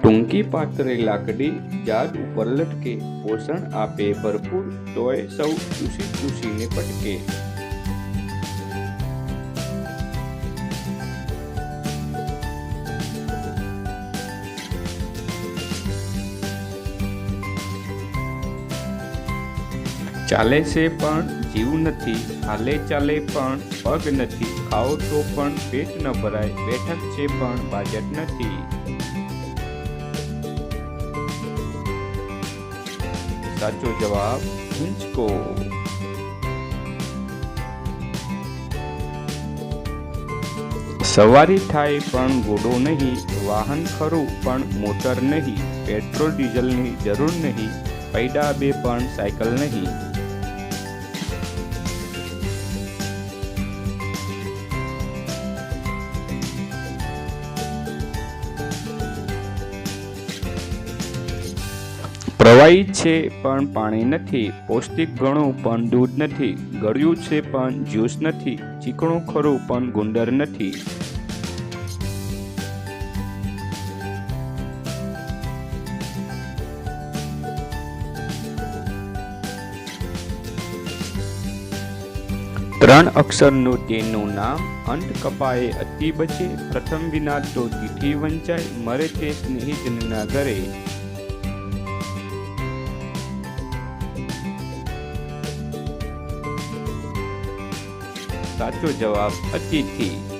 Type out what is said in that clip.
ટૂંકી પાતળી લાકડી ઝાડ ઉપર લટકે પોષણ આપે ભરપૂર તોય સૌ ચૂસી ચૂસીને પટકે. ચાલે છે પણ જીવ નથી, હાલે ચાલે પણ, પગ નથી, ખાઓ તો પણ, પેટ ન ભરાય, બેઠક છે પણ, બાજટ નથી. સાચો જવાબ હિંચકો સવારી થાય પણ ઘોડો નહીં, વાહન ખરું પણ મોટર નહીં, પેટ્રોલ, ડીઝલની જરૂર નહીં, પૈડા બે પણ સાયકલ નહીં. પ્રવાહી છે પણ પાણી નથી, પૌષ્ટિક ઘણું પણ દૂધ નથી, ગળ્યું છે પણ જ્યુસ નથી, ચીકણું ખરું પણ ગુંદર નથી. ત્રણ અક્ષરનું તેનું નામ, અંત કપાએ અતિ બચે, પ્રથમ વિના તો તિથિ વંચાય, મરે તે સ્નેહિતના ઘરે. સાચો જવાબ અતિથિ.